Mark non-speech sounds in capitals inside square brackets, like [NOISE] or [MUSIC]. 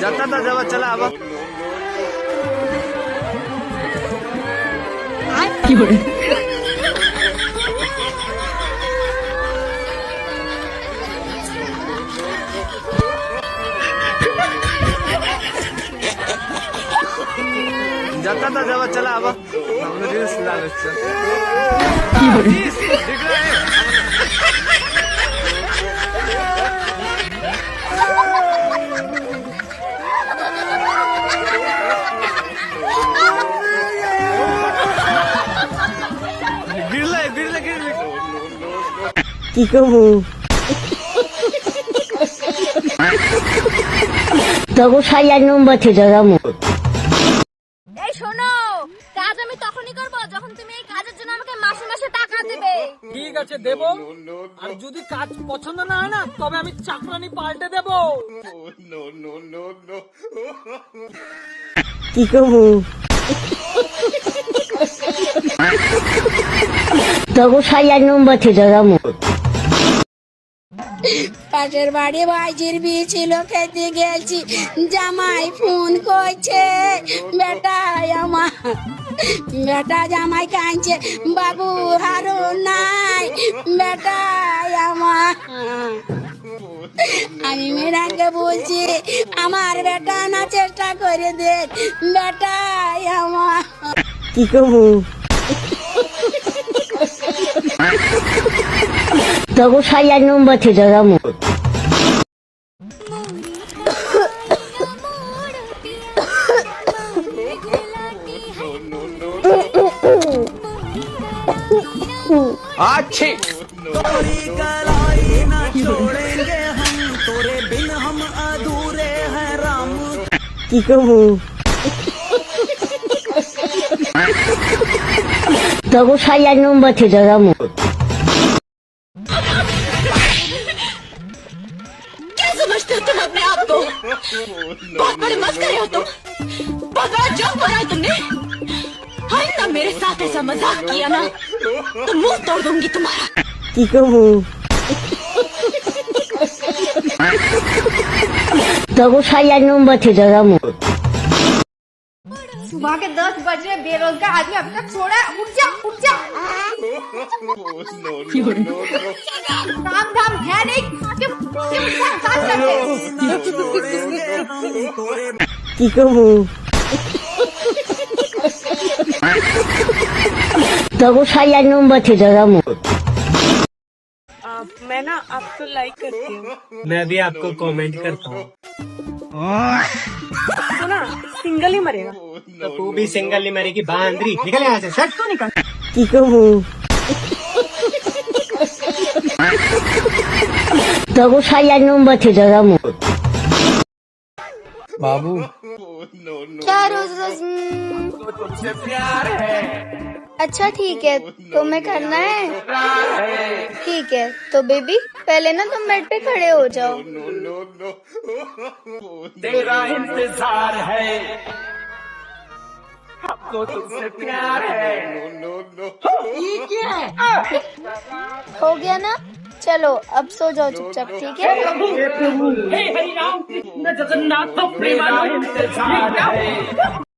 जाता था जब चला अब जाता था जब चला अब हमने रील्स डाल गिरला কি করব? তবু সাইয়ার নম্বর থেকে যাব। এই শোনো কাজ আমি তখনই করব যখন তুমি এই কাজের জন্য আমাকে মাসে মাসে টাকা দেবে। ঠিক আছে দেব। আর যদি কাজ পছন্দ না হয় না তবে আমি চাকরানি পাল্টে দেব। কি করব? তবু সাইয়ার নম্বর থেকে যাব। পাশের বাড়ি ভাইজির বিয়ে ছিল খেতে গেছি, জামাই ফোন করছে বেটাই আমার বেটা, জামাই কাঁদছে, বাবু হারো নাই, বেটা আমার আমি মেয়েরাকে বলছি, আমার বেটা না চেষ্টা করে দেখ, বেটা আমার কি করব? 너고 살려 놓은 버티더라 뭐. 아치. 이거 너고 살려 놓은 버티더라 뭐. अपने आप को। बहुत बड़े मस्करे हो तुम बहुत बड़ा जोक बनाया तुमने। हर ना मेरे साथ ऐसा मज़ाक किया ना तो मुँह तोड़ दूँगी तुम्हारा। की थे सुबह के दस बजे बेरोजगार आदमी अभी तक छोड़ा उठ जा उठ जा। [LAUGHS] काम धाम है नहीं। आके आके मुझसे काम करते কি করবো তবু সাইয়ার নম্বর থেকে যাবো मैं ना आपको लाइक करती हूँ मैं भी आपको कमेंट करता हूँ तो ना सिंगल ही मरेगा तो तू भी सिंगल नहीं मरेगी बांदरी निकल यहाँ से तो 살려 बाबू। क्या रोज रोज अच्छा ठीक है। तो तुम्हें करना है? ठीक है। तो बेबी पहले ना तुम बेड पे खड़े हो जाओ। तेरा इंतज़ार है। हमको तुमसे प्यार है नो नो क्या है हो गया ना चलो अब सो जाओ चुपचाप ठीक है हे हरि राम कृष्ण जगन्नाथ प्रेमानंद है